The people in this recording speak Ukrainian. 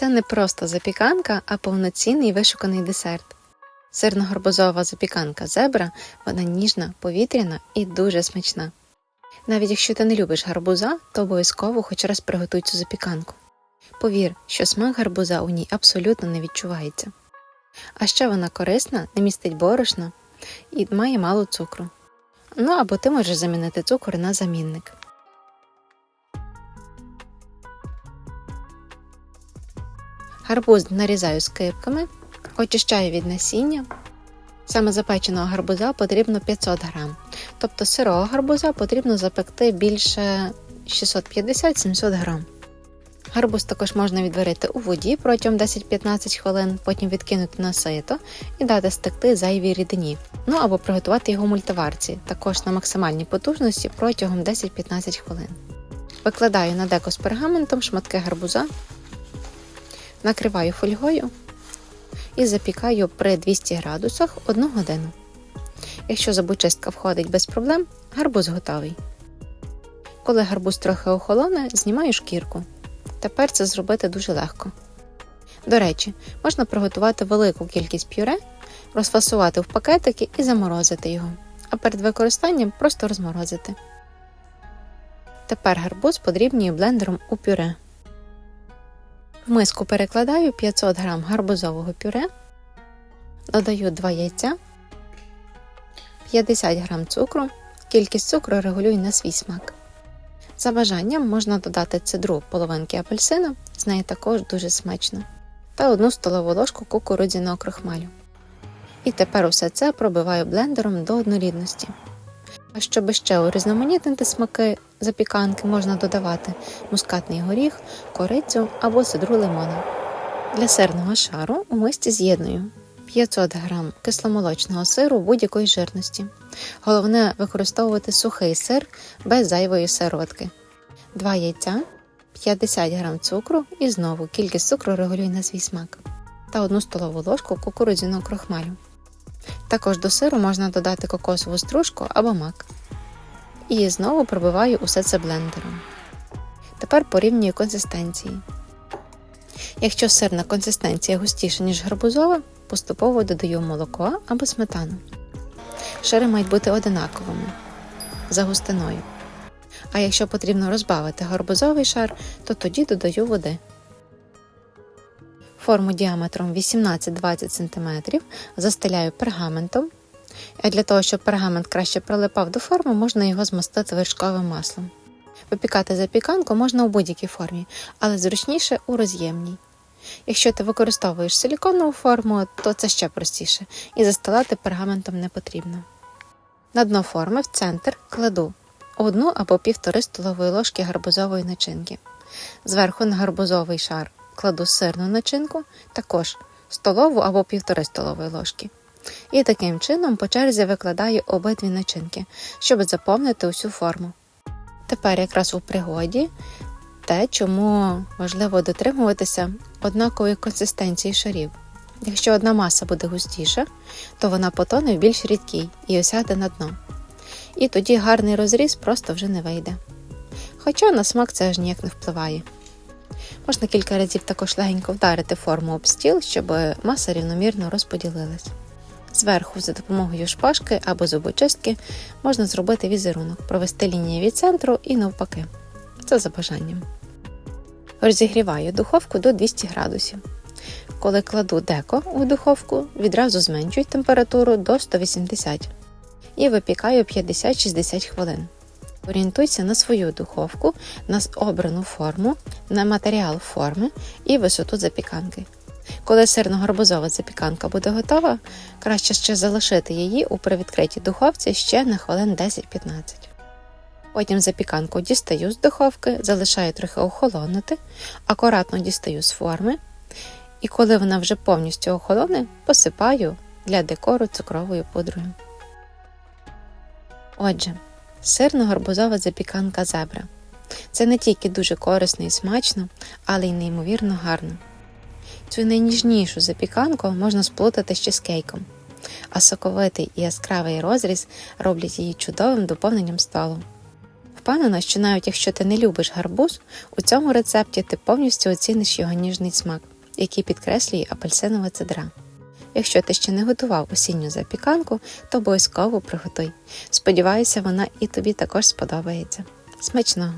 Це не просто запіканка, а повноцінний вишуканий десерт. Сирно-гарбузова запіканка зебра, вона ніжна, повітряна і дуже смачна. Навіть якщо ти не любиш гарбуза, то обов'язково хоч раз приготуй цю запіканку. Повір, що смак гарбуза у ній абсолютно не відчувається. А ще вона корисна, не містить борошна і має мало цукру. Ну або ти можеш замінити цукор на замінник. Гарбуз нарізаю скибками, очищаю від насіння. Саме запеченого гарбуза потрібно 500 грам, тобто сирого гарбуза потрібно запекти більше 650-700 грам. Гарбуз також можна відварити у воді протягом 10-15 хвилин, потім відкинути на сито і дати стекти зайвій рідині. Ну або приготувати його в мультиварці, також на максимальній потужності протягом 10-15 хвилин. Викладаю на деко з пергаментом шматки гарбуза, накриваю фольгою і запікаю при 200 градусах 1 годину. Якщо зубочистка входить без проблем, гарбуз готовий. Коли гарбуз трохи охолоне, знімаю шкірку. Тепер це зробити дуже легко. До речі, можна приготувати велику кількість пюре, розфасувати в пакетики і заморозити його, а перед використанням просто розморозити. Тепер гарбуз подрібнюю блендером у пюре. Миску перекладаю 500 г гарбузового пюре, додаю 2 яйця, 50 г цукру, кількість цукру регулюю на свій смак. За бажанням можна додати цедру половинки апельсина, з неї також дуже смачно, та одну столову ложку кукурудзяного крохмалю. І тепер усе це пробиваю блендером до однорідності. А щоб ще урізноманітнити смаки запіканки, можна додавати мускатний горіх, корицю або цедру лимона. Для сирного шару у мисці з'єдную 500 г кисломолочного сиру будь-якої жирності. Головне використовувати сухий сир без зайвої сироватки. 2 яйця, 50 г цукру і знову кількість цукру регулюй на свій смак та 1 столову ложку кукурудзяного крохмалю. Також до сиру можна додати кокосову стружку або мак. І знову пробиваю усе це блендером. Тепер порівнюю консистенції. Якщо сирна консистенція густіша, ніж гарбузова, поступово додаю молоко або сметану. Шари мають бути одинаковими за густиною. А якщо потрібно розбавити гарбузовий шар, то тоді додаю води. Форму діаметром 18-20 см застеляю пергаментом. А для того, щоб пергамент краще прилипав до форми, можна його змастити вершковим маслом. Випікати запіканку можна у будь-якій формі, але зручніше у роз'ємній. Якщо ти використовуєш силіконову форму, то це ще простіше, і застилати пергаментом не потрібно. На дно форми в центр кладу одну або півтори столової ложки гарбузової начинки. Зверху на гарбузовий шар кладу сирну начинку, також столову або півтори столової ложки. І таким чином по черзі викладаю обидві начинки, щоб заповнити усю форму. Тепер якраз у пригоді те, чому важливо дотримуватися однакової консистенції шарів. Якщо одна маса буде густіша, то вона потоне в більш рідкій і осяде на дно. І тоді гарний розріз просто вже не вийде. Хоча на смак це аж ніяк не впливає. Можна кілька разів також легенько вдарити форму об стіл, щоб маса рівномірно розподілилась. Зверху, за допомогою шпажки або зубочистки, можна зробити візерунок, провести лінію від центру і навпаки. Це за бажанням. Розігріваю духовку до 200 градусів. Коли кладу деко у духовку, відразу зменшую температуру до 180 і випікаю 50-60 хвилин. Орієнтуйся на свою духовку, на обрану форму, на матеріал форми і висоту запіканки. Коли сирно-гарбузова запіканка буде готова, краще ще залишити її у привідкритій духовці ще на хвилин 10-15. Потім запіканку дістаю з духовки, залишаю трохи охолонути, акуратно дістаю з форми, і коли вона вже повністю охолоне, посипаю для декору цукровою пудрою. Отже, сирно-гарбузова запіканка зебра. Це не тільки дуже корисно і смачно, але й неймовірно гарно. Цю найніжнішу запіканку можна сплутати з чизкейком, а соковитий і яскравий розріз роблять її чудовим доповненням столу. Впевнена, що навіть якщо ти не любиш гарбуз, у цьому рецепті ти повністю оціниш його ніжний смак. який підкреслює апельсинова цедра. Якщо ти ще не готував осінню запіканку, то обов'язково приготуй. Сподіваюся, вона і тобі також сподобається. Смачного!